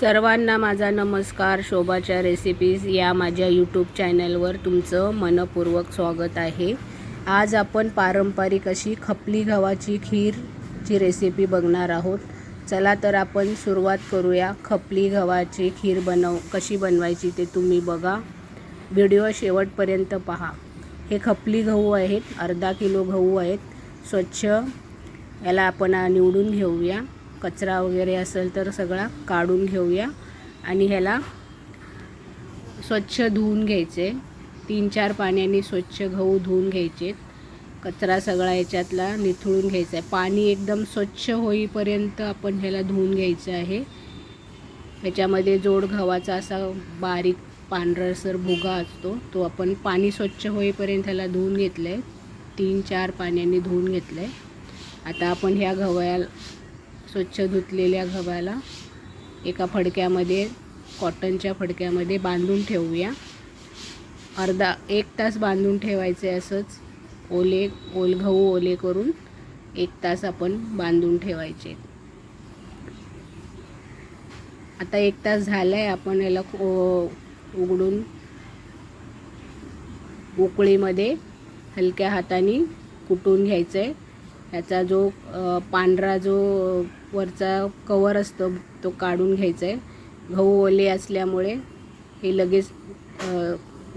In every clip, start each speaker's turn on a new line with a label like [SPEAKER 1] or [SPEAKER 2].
[SPEAKER 1] सर्वांना माझा नमस्कार शोभाच्या रेसिपीज या माझ्या यूट्यूब चॅनलवर तुमचं मनपूर्वक स्वागत आहे. आज आपण पारंपरिक अशी खपली गव्हाची खीरची रेसिपी बघणार आहोत. चला तर आपण सुरुवात करूया. खपली गव्हाची खीर बनव कशी बनवायची ते तुम्ही बघा. व्हिडिओ शेवटपर्यंत पहा. हे खपली गहू आहेत अर्धा किलो गहू आहेत. स्वच्छ याला आपण निवडून घेऊया. कचरा वगैरे असेल तर सगळा काढून घेऊया. आणि ह्याला स्वच्छ धुवून घ्यायचे. तीन चार पाण्याने स्वच्छ गहू धुवून घ्यायचे. कचरा सगळा याच्यातला निथळून घ्यायचा. आहे पाणी एकदम स्वच्छ होईपर्यंत आपण ह्याला धुवून घ्यायचं आहे. ह्याच्यामध्ये जोड गव्हाचा असा बारीक पांढरसर भुगा असतो तो आपण पाणी स्वच्छ होईपर्यंत ह्याला धुवून घेतलं आहे तीन चार पाण्याने धुवून घेतलं आहे आता आपण ह्या गव्हाला स्वच्छ धुतलेल्या गव्हाला एका फडक्यामध्ये कॉटनच्या फडक्यामध्ये बांधून ठेवूया. अर्धा एक तास बांधून ठेवायचे असंच ओले ओल गहू ओले करून एक तास आपण बांधून ठेवायचे. आता एक तास झाला आहे आपण याला उघडून उकळीमध्ये हलक्या हाताने कुटून घ्यायचं आहे ह्याचा जो पांढरा जो वरचा कवर असतो तो काढून घ्यायचा आहे गहू ओले असल्यामुळे हे लगेच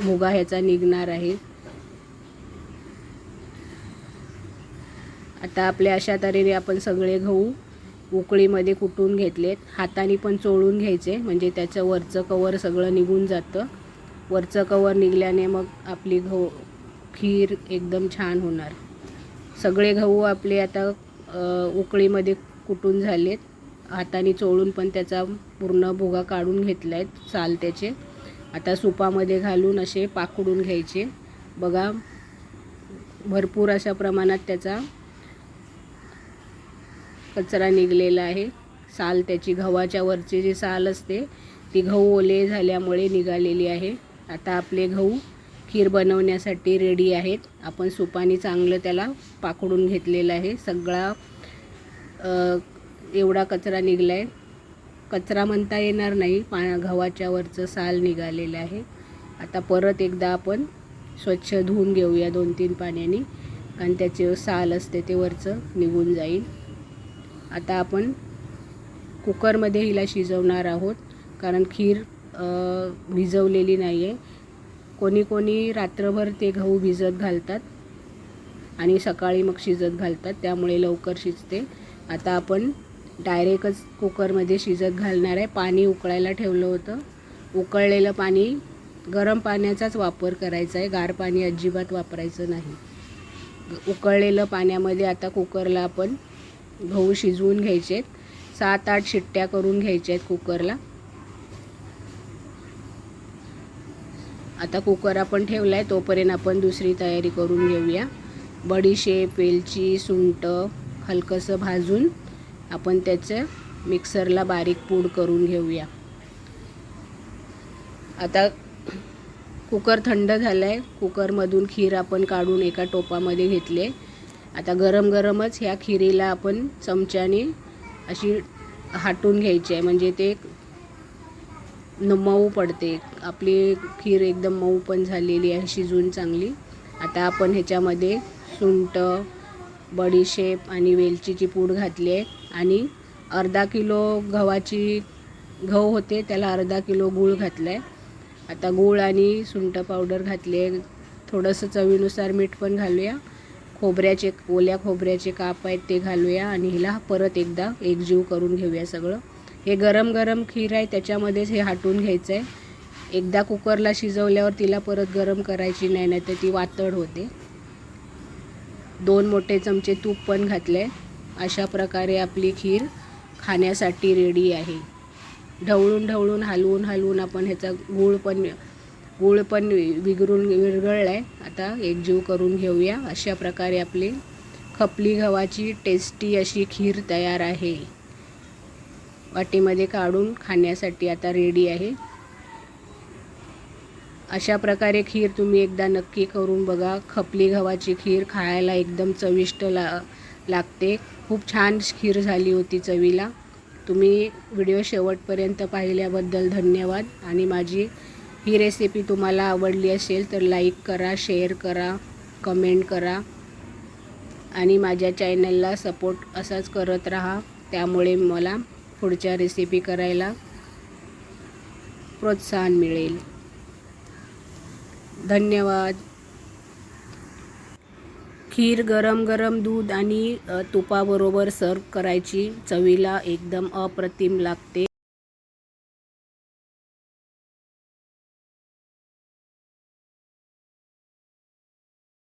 [SPEAKER 1] मुगा ह्याचा निघणार आहे. आता आपल्या अशा तऱ्हेने आपण सगळे गहू उकळीमध्ये कुटून घेतलेत. हाताने पण चोळून घ्यायचे म्हणजे त्याचं वरचं कवर सगळं निघून जातं. वरचं कवर निघल्याने मग आपली गहू खीर एकदम छान होणार. सगळे गहू आपले आता उकळीमध्ये कुटून झालेत. हाताने चोळून पण त्याचा पूर्ण भुगा काढून घेतला आहे साल त्याचे आता सुपामध्ये घालून असे पाकडून घ्यायचे. बघा भरपूर अशा प्रमाणात त्याचा कचरा निघलेला आहे. साल त्याची गव्हाच्या वरची जी साल असते ती गहू ओले झाल्यामुळे निघालेली आहे. आता आपले गहू खीर बनवण्यासाठी रेडी आहेत. आपण सुपाने चांगलं त्याला पाकडून घेतलेलं आहे. सगळा एवढा कचरा निघला आहे कचरा म्हणता येणार नाही. पा गव्हाच्या वरचं साल निघालेलं आहे. आता परत एकदा आपण स्वच्छ धुवून घेऊया दोन तीन पाण्याने. कारण त्याचे साल असते ते वरचं निघून जाईल. आता आपण कुकरमध्ये हिला शिजवणार आहोत. कारण खीर भिजवलेली नाही आहे कोणी कोणी रात्रभर ते गहू भिजत घालतात आणि सकाळी मग शिजत घालतात त्यामुळे लवकर शिजते. आता आपण डायरेक्टच कुकरमध्ये शिजत घालणार आहे. पाणी उकळायला ठेवलं होतं. उकळलेलं पाणी गरम पाण्याचाच वापर करायचा आहे. गार पाणी अजिबात वापरायचं नाही. उकळलेलं पाण्यामध्ये आता कुकरला आपण गहू शिजवून घ्यायचे आहेत सात आठ शिट्ट्या करून घ्यायच्या आहेत कुकरला. आता कुकर आपण ठेवला आहे तोपर्यंत आपण दुसरी तयारी करून घेऊया. बडीशेप वेलची सुंट हलकंसं भाजून आपण त्याचं मिक्सरला बारीक पूड करून घेऊया. आता कुकर थंड झालं आहे कुकरमधून खीर आपण काढून एका टोपामध्ये घेतले. आता गरम गरमच ह्या खिरीला आपण चमच्याने अशी हाटून घ्यायची आहे. म्हणजे ते न मऊ पडते. आपली खीर एकदम मऊ पण झालेली आहे शिजून चांगली. आता आपण ह्याच्यामध्ये सुंठ बडीशेप आणि वेलचीची पूड घातली आहे. आणि अर्धा किलो गव्हाची गहू होते त्याला अर्धा किलो गूळ घातला आहे आता गूळ आणि सुंठ पावडर घातली आहे. थोडंसं चवीनुसार मीठ पण घालूया. खोबऱ्याचे ओल्या खोबऱ्याचे काप आहेत ते घालूया. आणि हिला परत एकदा एकजीव करून घेऊया सगळं. हे गरम गरम खीर आहे त्याच्यामध्येच हे हाटून घ्यायचं आहे एकदा कुकरला शिजवल्यावर तिला परत गरम करायची नाही नाही तर ती वातड होते. दोन मोठे चमचे तूप पण घातले अशा प्रकारे आपली खीर खाण्यासाठी रेडी आहे. ढवळून ढवळून हलवून हलवून आपण ह्याचा गूळ पण गूळ पण विगरून विरघळला आहे आता एकजीव करून घेऊया. अशा प्रकारे आपली खपली गव्हाची टेस्टी अशी खीर तयार आहे. वाटीमध्ये काढून खाण्यासाठी आता रेडी आहे. अशा प्रकारे खीर तुम्ही एकदा नक्की करून बघा. खपली गव्हाची खीर खायला एकदम चविष्ट ला लागते. खूप छान खीर झाली होती चवीला. तुम्ही व्हिडिओ शेवटपर्यंत पाहिल्याबद्दल धन्यवाद. आणि माझी ही रेसिपी तुम्हाला आवडली असेल तर लाईक करा शेअर करा कमेंट करा. आणि माझ्या चॅनलला सपोर्ट असाच करत राहा. त्यामुळे मला पुढच्या रेसिपी करायला प्रोत्साहन मिळेल. धन्यवाद. खीर गरम गरम दूध आणि तुपाबरोबर सर्व करायची चवीला एकदम अप्रतिम लागते.